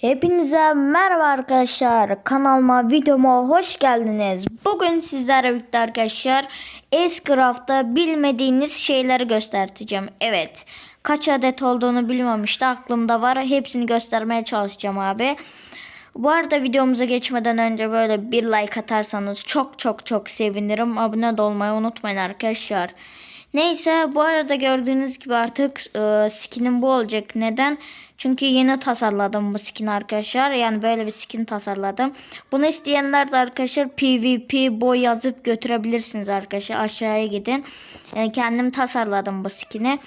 Hepinize merhaba arkadaşlar. Kanalıma, videoma hoş geldiniz. Bugün sizlerle birlikte arkadaşlar Escraft'ta bilmediğiniz şeyleri göstereceğim. Evet. Kaç adet olduğunu bilmemişti. Aklımda var. Hepsini göstermeye çalışacağım abi. Bu arada videomuza geçmeden önce böyle bir like atarsanız çok çok çok sevinirim. Abone olmayı unutmayın arkadaşlar. Neyse bu arada gördüğünüz gibi artık e, skinim bu olacak. Neden? Çünkü yeni tasarladım bu skin arkadaşlar. Yani böyle bir skin tasarladım. Bunu isteyenler de arkadaşlar PvP boy yazıp götürebilirsiniz arkadaşlar. Aşağıya gidin. Yani kendim tasarladım bu skini.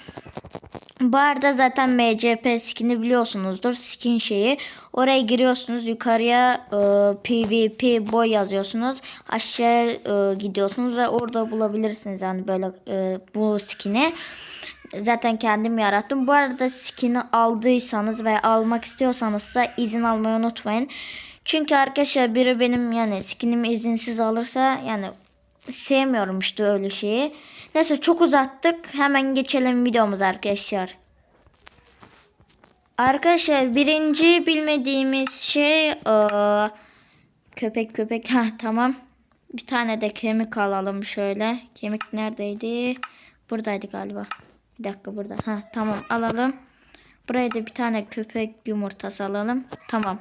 Bu arada zaten MCP skin'i biliyorsunuzdur. Skin şeyi. Oraya giriyorsunuz. Yukarıya e, PvP boy yazıyorsunuz. Aşağıya e, gidiyorsunuz ve orada bulabilirsiniz yani böyle e, bu skin'i. Zaten kendim yarattım. Bu arada skin'i aldıysanız ve almak istiyorsanız da izin almayı unutmayın. Çünkü arkadaşlar biri benim yani skinimi izinsiz alırsa yani sevmiyorum işte öyle şeyi. Neyse çok uzattık. Hemen geçelim videomuza arkadaşlar. Arkadaşlar birinci bilmediğimiz şey eee, köpek köpek. Ha tamam. Bir tane de kemik alalım şöyle. Kemik neredeydi? Buradaydı galiba. Bir dakika burada. Ha tamam alalım. Buraya da bir tane köpek yumurtası alalım. Tamam.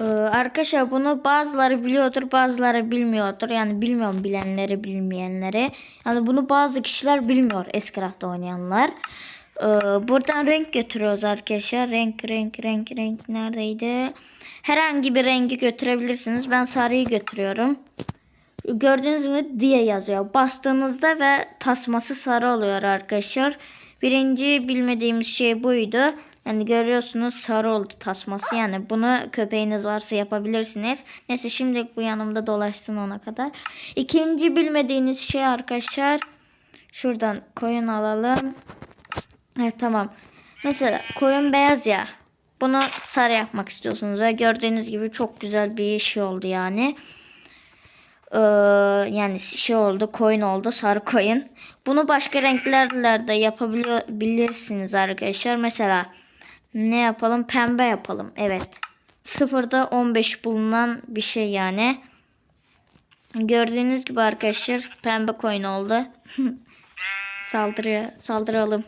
Ee, arkadaşlar bunu bazıları biliyordur bazıları bilmiyordur. Yani bilmiyorum bilenleri bilmeyenleri. Yani bunu bazı kişiler bilmiyor Escraft'ta oynayanlar. Ee, buradan renk götürüyoruz arkadaşlar. Renk renk renk renk neredeydi? Herhangi bir rengi götürebilirsiniz. Ben sarıyı götürüyorum. Gördüğünüz gibi diye yazıyor. Bastığınızda ve tasması sarı oluyor arkadaşlar. Birinci bilmediğimiz şey buydu. Yani görüyorsunuz sarı oldu tasması. Yani bunu köpeğiniz varsa yapabilirsiniz. Neyse şimdi bu yanımda dolaşsın ona kadar. İkinci bilmediğiniz şey arkadaşlar. Şuradan koyun alalım. Evet tamam. Mesela koyun beyaz ya. Bunu sarı yapmak istiyorsunuz. Ve gördüğünüz gibi çok güzel bir şey oldu yani. Ee, yani şey oldu koyun oldu sarı koyun. Bunu başka renklerle de yapabilirsiniz arkadaşlar. Mesela ne yapalım pembe yapalım. Evet. Sıfırda 15 bulunan bir şey yani. Gördüğünüz gibi arkadaşlar pembe koyun oldu. Saldırıyor, saldıralım.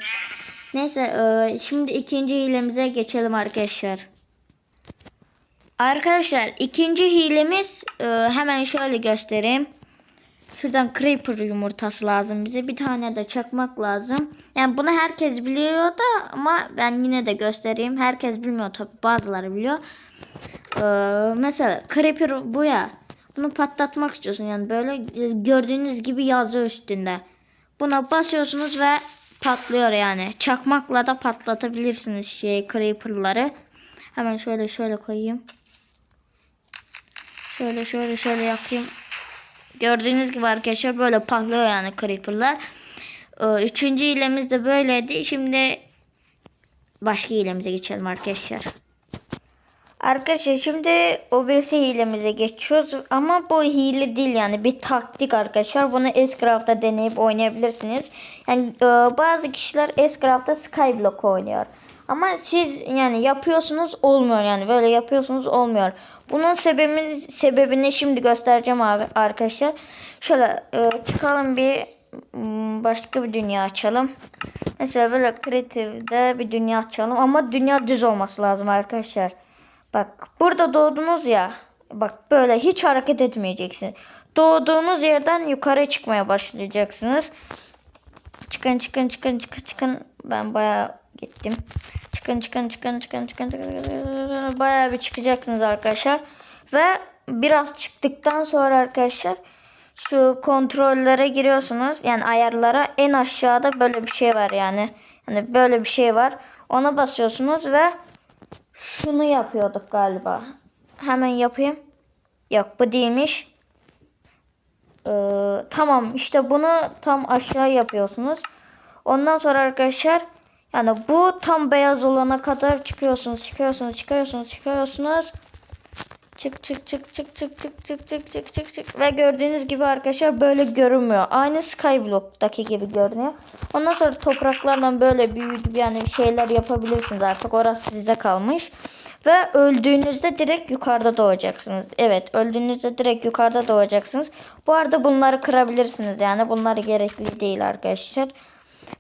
Neyse e, şimdi ikinci hilemize geçelim arkadaşlar. Arkadaşlar ikinci hilemiz e, hemen şöyle göstereyim. Şuradan creeper yumurtası lazım bize. Bir tane de çakmak lazım. Yani bunu herkes biliyor da ama ben yine de göstereyim. Herkes bilmiyor tabi bazıları biliyor. Ee, mesela creeper bu ya. Bunu patlatmak istiyorsun yani böyle gördüğünüz gibi yazıyor üstünde. Buna basıyorsunuz ve patlıyor yani. Çakmakla da patlatabilirsiniz şey creeper'ları. Hemen şöyle şöyle koyayım. Şöyle şöyle şöyle yapayım. Gördüğünüz gibi arkadaşlar böyle patlıyor yani creeper'lar. Ee, Üçüncü hilemiz de böyleydi. Şimdi başka hilemize geçelim arkadaşlar. Arkadaşlar şimdi o birisi hilemize geçiyoruz. Ama bu hile değil yani bir taktik arkadaşlar. Bunu Escraft'ta deneyip oynayabilirsiniz. Yani e, bazı kişiler Escraft'ta Skyblock oynuyor. Ama siz yani yapıyorsunuz olmuyor yani böyle yapıyorsunuz olmuyor. Bunun sebebini, sebebini şimdi göstereceğim abi arkadaşlar. Şöyle e, çıkalım bir m, başka bir dünya açalım. Mesela böyle kreatifde bir dünya açalım ama dünya düz olması lazım arkadaşlar. Bak burada doğdunuz ya. Bak böyle hiç hareket etmeyeceksiniz. Doğduğunuz yerden yukarı çıkmaya başlayacaksınız. Çıkın çıkın çıkın çıkın çıkın. Ben bayağı gittim. Çıkın çıkın çıkın çıkın çıkın çıkın. Bayağı bir çıkacaksınız arkadaşlar. Ve biraz çıktıktan sonra arkadaşlar şu kontrollere giriyorsunuz. Yani ayarlara en aşağıda böyle bir şey var yani. Yani böyle bir şey var. Ona basıyorsunuz ve şunu yapıyorduk galiba. Hemen yapayım. Yok bu değilmiş. Ee, tamam işte bunu tam aşağı yapıyorsunuz. Ondan sonra arkadaşlar yani bu tam beyaz olana kadar çıkıyorsunuz, çıkıyorsunuz, çıkıyorsunuz, çıkıyorsunuz. Çık çık çık çık çık çık çık çık çık çık çık ve gördüğünüz gibi arkadaşlar böyle görünmüyor. Aynı Skyblock'taki gibi görünüyor. Ondan sonra topraklardan böyle büyüdü yani şeyler yapabilirsiniz artık. Orası size kalmış. Ve öldüğünüzde direkt yukarıda doğacaksınız. Evet öldüğünüzde direkt yukarıda doğacaksınız. Bu arada bunları kırabilirsiniz yani. Bunlar gerekli değil arkadaşlar.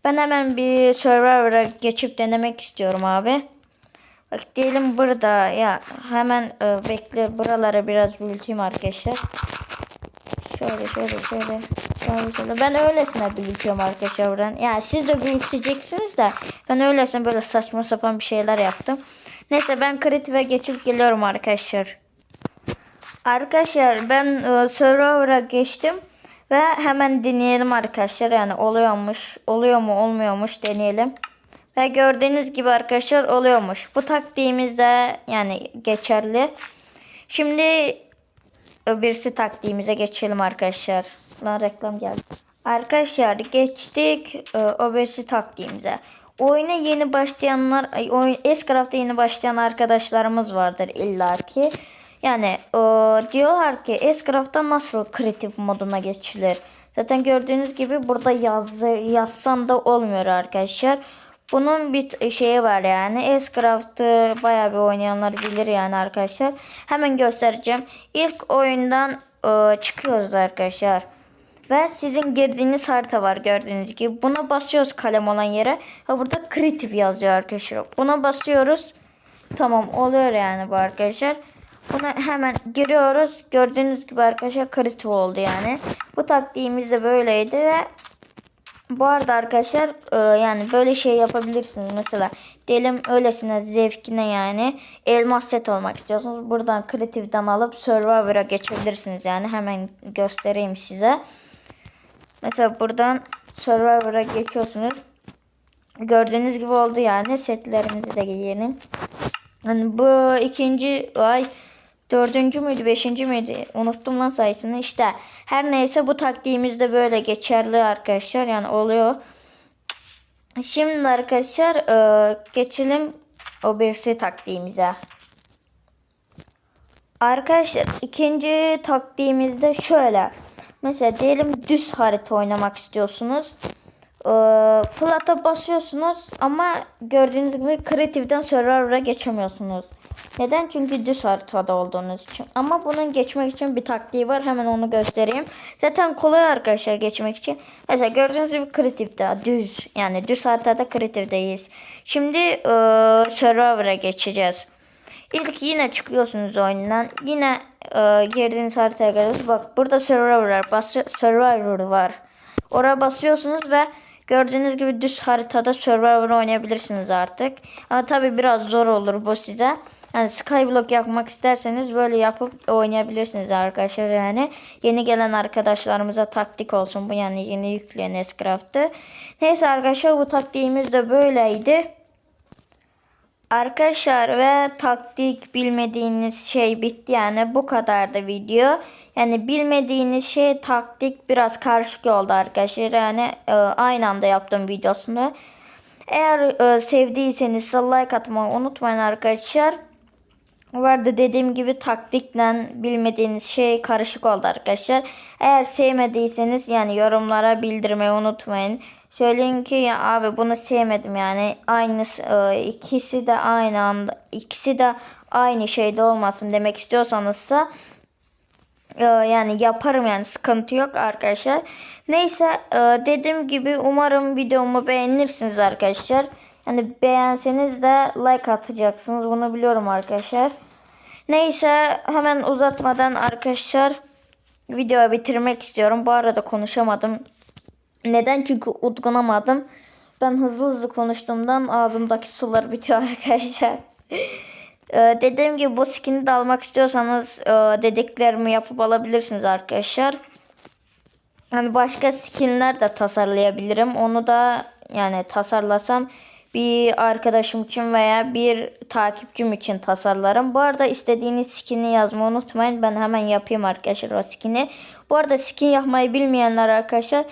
Ben hemen bir server'a geçip denemek istiyorum abi. Bak diyelim burada ya hemen e, bekle buralara biraz büyüteyim arkadaşlar. Şöyle şöyle şöyle. Şöyle şöyle. Ben öylesine büyütüyorum arkadaşlar buradan. Yani siz de büyüteceksiniz de ben öylesine böyle saçma sapan bir şeyler yaptım. Neyse ben kritife geçip geliyorum arkadaşlar. Arkadaşlar ben e, server'a geçtim ve hemen deneyelim arkadaşlar. Yani oluyormuş, oluyor mu olmuyormuş deneyelim. Ve gördüğünüz gibi arkadaşlar oluyormuş. Bu taktiğimiz de yani geçerli. Şimdi öbürsü taktiğimize geçelim arkadaşlar. Lan reklam geldi. Arkadaşlar geçtik e, öbürsü taktiğimize. Oyuna yeni başlayanlar, ay, oyun Escraft'a yeni başlayan arkadaşlarımız vardır illaki. Yani e, diyorlar ki Escraft'ta nasıl kreatif moduna geçilir? Zaten gördüğünüz gibi burada yazı yazsam da olmuyor arkadaşlar. Bunun bir şeyi var yani. Escraft'ı bayağı bir oynayanlar bilir yani arkadaşlar. Hemen göstereceğim. İlk oyundan e, çıkıyoruz arkadaşlar. Ve sizin girdiğiniz harita var gördüğünüz gibi. Buna basıyoruz kalem olan yere. Ve burada creative yazıyor arkadaşlar. Buna basıyoruz. Tamam oluyor yani bu arkadaşlar. Buna hemen giriyoruz. Gördüğünüz gibi arkadaşlar creative oldu yani. Bu taktiğimiz de böyleydi ve bu arada arkadaşlar e, yani böyle şey yapabilirsiniz. Mesela diyelim öylesine zevkine yani elmas set olmak istiyorsunuz. Buradan kreatiften alıp Survivor'a geçebilirsiniz. Yani hemen göstereyim size. Mesela buradan Survivor'a geçiyorsunuz. Gördüğünüz gibi oldu yani. Setlerimizi de giyelim. Yani bu ikinci ay dördüncü müydü beşinci müydü unuttum lan sayısını işte her neyse bu taktiğimiz böyle geçerli arkadaşlar yani oluyor. Şimdi arkadaşlar e, geçelim o birisi taktiğimize. Arkadaşlar ikinci taktiğimizde şöyle. Mesela diyelim düz harita oynamak istiyorsunuz. Ee, Flat'a basıyorsunuz ama gördüğünüz gibi Creative'den Survivor'a geçemiyorsunuz. Neden? Çünkü düz haritada olduğunuz için. Ama bunun geçmek için bir taktiği var. Hemen onu göstereyim. Zaten kolay arkadaşlar geçmek için. Mesela gördüğünüz gibi Creative'de düz. Yani düz haritada Creative'deyiz. Şimdi e, Survivor'a geçeceğiz. İlk yine çıkıyorsunuz oyundan. Yine e, girdiğiniz haritaya geliyorsunuz. Bak burada Survivor var. Survivor var. Oraya basıyorsunuz ve gördüğünüz gibi düz haritada Survivor oynayabilirsiniz artık. Ama tabi biraz zor olur bu size. Yani Skyblock yapmak isterseniz böyle yapıp oynayabilirsiniz arkadaşlar yani. Yeni gelen arkadaşlarımıza taktik olsun bu yani yeni yükleyen Escraft'ı. Neyse arkadaşlar bu taktiğimiz de böyleydi. Arkadaşlar ve taktik bilmediğiniz şey bitti yani bu kadar da video. Yani bilmediğiniz şey taktik biraz karışık oldu arkadaşlar. Yani e, aynı anda yaptım videosunu. Eğer e, sevdiyseniz like atmayı unutmayın arkadaşlar. Vardı dediğim gibi taktikle bilmediğiniz şey karışık oldu arkadaşlar. Eğer sevmediyseniz yani yorumlara bildirmeyi unutmayın. Söyleyin ki ya abi bunu sevmedim yani aynı e, ikisi de aynı anda ikisi de aynı şeyde olmasın demek istiyorsanızsa e, yani yaparım yani sıkıntı yok arkadaşlar. Neyse e, dediğim gibi umarım videomu beğenirsiniz arkadaşlar. Yani beğenseniz de like atacaksınız bunu biliyorum arkadaşlar. Neyse hemen uzatmadan arkadaşlar videoyu bitirmek istiyorum. Bu arada konuşamadım. Neden? Çünkü utkunamadım. Ben hızlı hızlı konuştuğumdan ağzımdaki sular bitiyor arkadaşlar. ee, dediğim gibi bu skin'i de almak istiyorsanız e, dediklerimi yapıp alabilirsiniz arkadaşlar. Hani başka skinler de tasarlayabilirim. Onu da yani tasarlasam bir arkadaşım için veya bir takipçim için tasarlarım. Bu arada istediğiniz skin'i yazmayı unutmayın. Ben hemen yapayım arkadaşlar o skin'i. Bu arada skin yapmayı bilmeyenler arkadaşlar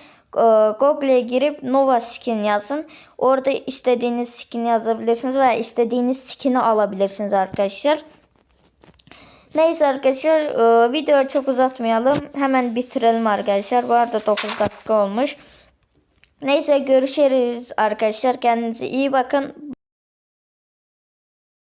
Google'e girip Nova Skin yazın. Orada istediğiniz skin yazabilirsiniz veya istediğiniz skin'i alabilirsiniz arkadaşlar. Neyse arkadaşlar e, videoyu çok uzatmayalım. Hemen bitirelim arkadaşlar. Bu arada 9 dakika olmuş. Neyse görüşürüz arkadaşlar. Kendinize iyi bakın.